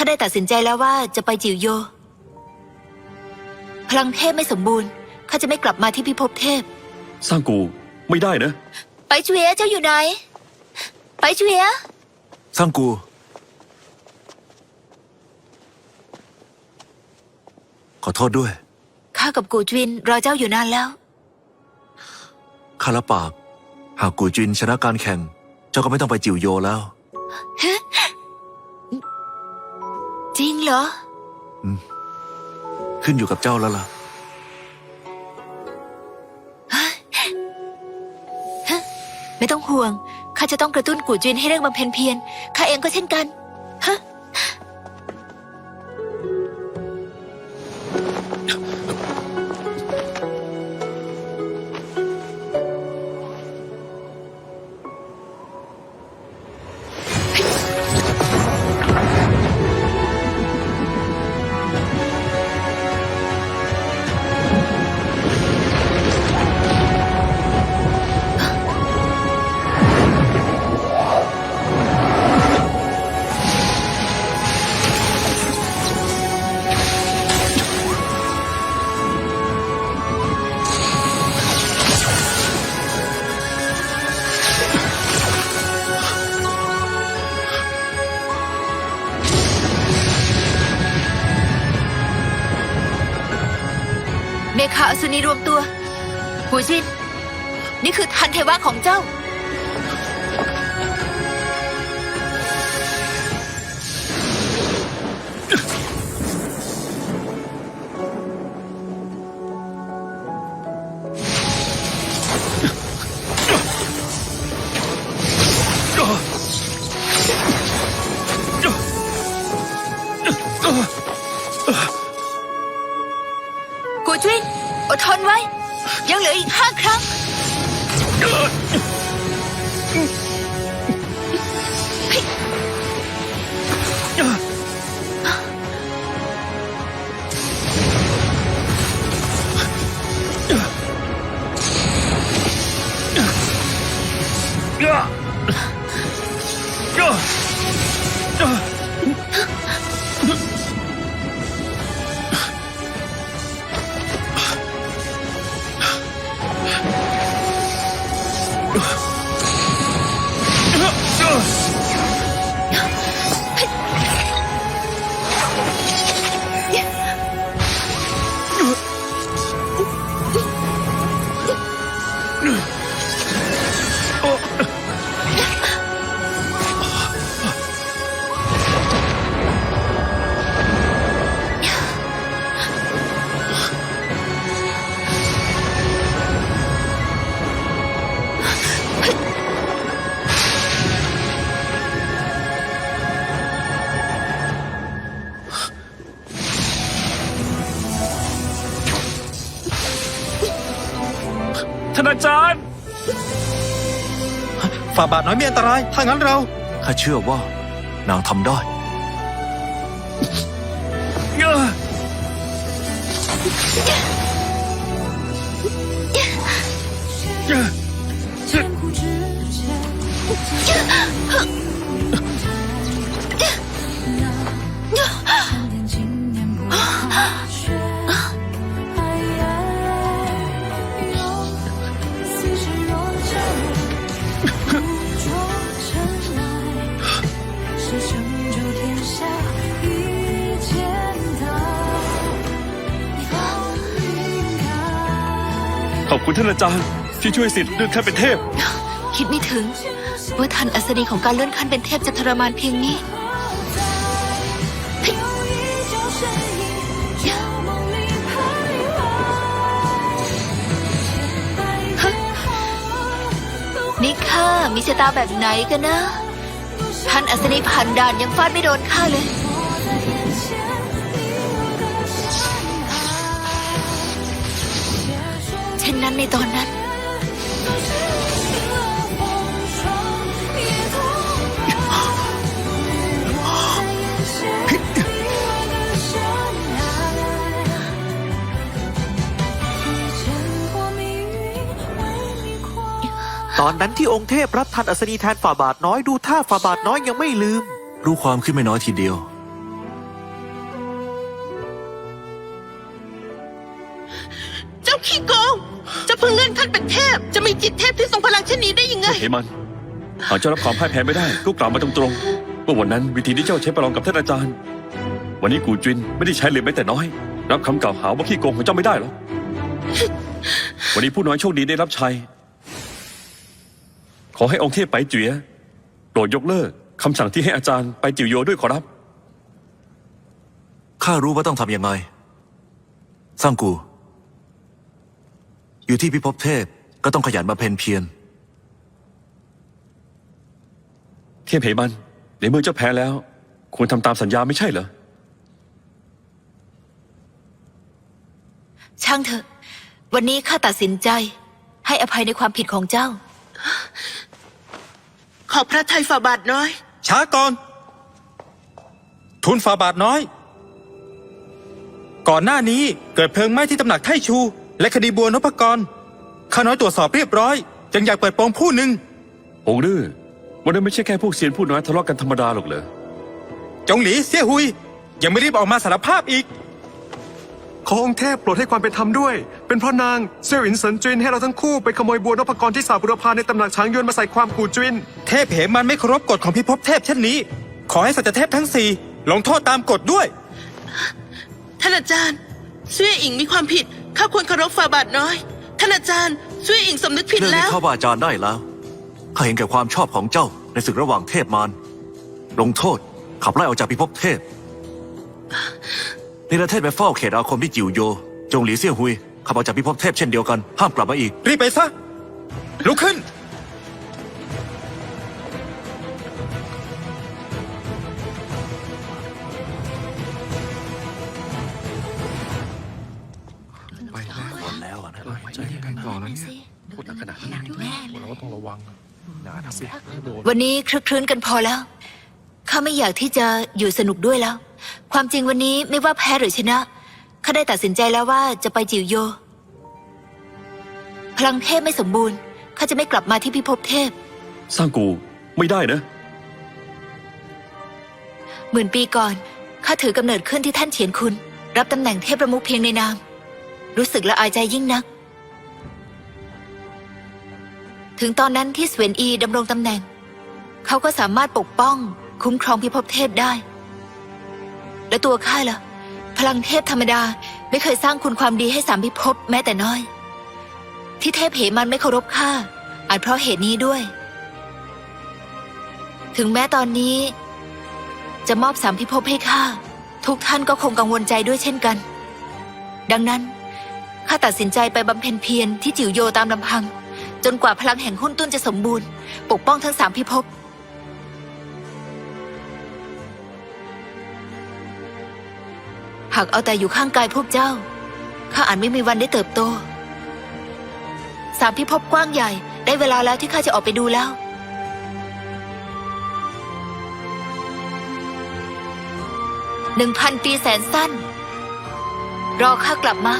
ข้าได้ตัดสินใจแล้วว่าจะไปจิวโย พลังเทพไม่สมบูรณ์ ข้าจะไม่กลับมาที่พิภพเทพ สร้างกูไม่ได้นะ ไปเฉวียเจ้าอยู่ไหน ไปเฉวียสร้างกู ขอโทษด้วย ข้ากับกูจวินรอเจ้าอยู่นานแล้ว ข้าละปาก หากกูจินชนะการแข่ง เจ้าก็ไม่ต้องไปจิวโยแล้วจริง เหรอ ขึ้นอยู่กับเจ้าแล้วล่ะ ไม่ต้องห่วง ข้าจะต้องกระตุ้นกูจวินให้เร่งบำเพ็ญเพียร ข้าเองก็เช่นกัน ฮะ ขาอสุนีรวมตัว หัวจิน นี่คือทันเทวะของเจ้า ท่านอาจารย์ ฝ่าบาทน้อยมีอันตราย ถ้างั้นเรา ข้าเชื่อว่านางทำได้ ขอบคุณท่านอาจารย์ ที่ช่วยสิทธิ์เลื่อนขั้นเป็นเทพ คิดไม่ถึง ว่าทันอัศดีของการเลื่อนขั้นเป็นเทพจะทรมานเพียงนี้นี่ข้ามีชะตาแบบไหนกันนะ ท่านอัศนีผ่านด่านยังฟาดไม่โดนข้าเลย่นนั้นในตอนนั้น ตอนนั้นที่องค์เทพรับทันอัศนีแทนฝ่าบาทน้อยดูท่าฝ่าบาทน้อยยังไม่ลืม รู้ความขึ้นไม่น้อยทีเดียว เพิ่งเลื่อนขั้นเป็นเทพ จะมีจิตเทพที่ทรงพลังเช่นนี้ได้ยังไงเหมัน หากเจ้ารับความพ่ายแพ้ไม่ได้ ก็กล่าวมาตรงๆเมื่อวันนั้นวิธีที่เจ้าใช้ประลองกับท่านอาจารย์ วันนี้กูจินไม่ได้ใช้เลยแม้แต่น้อย รับคำกล่าวหาว่าขี้โกงของเจ้าไม่ได้หรอก วันนี้ผู้น้อยโชคดีได้รับชัย ขอให้องค์เทพไปเจียโปรดยกเลิกคำสั่งที่ให้อาจารย์ไปจิ๋วโยด้วยขอรับ ข้ารู้ว่าต้องทำยังไงสร้างกู อยู่ที่พิภพเทพก็ต้องขยันมาเพนเพียรเทียมเหมันในเมื่อเจ้าแพ้แล้ว ควรทำตามสัญญาไม่ใช่เหรอ ช่างเถอะ วันนี้ข้าตัดสินใจ ให้อภัยในความผิดของเจ้า ขอพระทัยฝ่าบาทน้อย ช้าก่อน ทุนฝาบาทน้อย ก่อนหน้านี้เกิดเพลิงไหม้ที่ตำหนักไทชู และคดีบัวนพกรข้าน้อยตรวจสอบเรียบร้อย จึงอยากเปิดโปงผู้หนึ่งองค์ดื้อวันนั้นไม่ใช่แค่พวกเซียนผู้น้อยทะเลาะกันธรรมดาหรอกเหรอจงหลีเสี่ยหุย ยังไม่รีบออกมาสารภาพอีก ขอองค์เทพโปรดให้ความเป็นธรรมด้วย เป็นเพราะนางเซี่ยวอินเซินจินให้เราทั้งคู่ไปขโมยบัวนพกรที่สาบุรพาในตำหนักช้างยวนมาใส่ความกูจินเทพเหมันไม่เคารพกฎของพิภพเทพเช่นนี้ ขอให้สัจเทพทั้งสี่ลงโทษตามกฎด้วย ท่านอาจารย์ซุยอิงมีความผิด ข้าควรเคารพฝ่าบาทน้อย ท่านอาจารย์ซุยอิงสำนึกผิดเรื่องแล้นี้วเข้าว่าอาจารย์ได้แล้ว ข้าเห็นแก่ความชอบของเจ้าในศึกระหว่างเทพมาร ลงโทษ ขับไล่ออกจากพิภพเทพนิรเทศไปเฝ้าเขตอาคมที่จิวโย จงหลีเซี่ยหุยขับออกจากพิภพเทพเช่นเดียวกัน ห้ามกลับมาอีก รีบไปซะ ลุกขึ้น อะนะวันนี้คลึกครื้นกันพอแล้วข้าไม่อยากที่จะอยู่สนุกด้วยแล้ว ความจริงวันนี้ไม่ว่าแพ้หรือชนะข้าได้ตัดสินใจแล้วว่าจะไปจิวโย พลังเทพไม่สมบูรณ์ข้าจะไม่กลับมาที่พิภพเทพ สร้างกูไม่ได้นะ หมื่นปีก่อนข้าถือกำเนิดขึ้นที่ท่านเฉียนคุณ รับตำแหน่งเทพประมุขเพียงในนาม รู้สึกละอายใจยิ่งนัก ถึงตอนนั้นที่สเวนอีดำรงตำแหน่ง เขาก็สามารถปกป้อง คุ้มครองพิภพเทพได้ และตัวข้าล่ะ พลังเทพธรรมดาไม่เคยสร้างคุณความดีให้สามพิภพแม้แต่น้อย ที่เทพเหมันไม่เคารพข้าอาจเพราะเหตุนี้ด้วย ถึงแม้ตอนนี้ จะมอบสามพิภพให้ข้าทุกท่านก็คงกังวลใจด้วยเช่นกัน ดังนั้นข้าตัดสินใจไปบำเพ็ญเพียรที่จิ๋วโยตามลำพัง นกว่าพลังแห่งหุ้นตุ้นจะสมบูรณ์ ปกป้องทั้งสามพิภพหากเอาแต่อยู่ข้างกายพวกเจ้าข้าอาจไม่มีวันได้เติบโต สามพิภพกว้างใหญ่ ได้เวลาแล้วที่ข้าจะออกไปดูแล้วหนึ่งพันปีแสนสั้น รอข้ากลับมา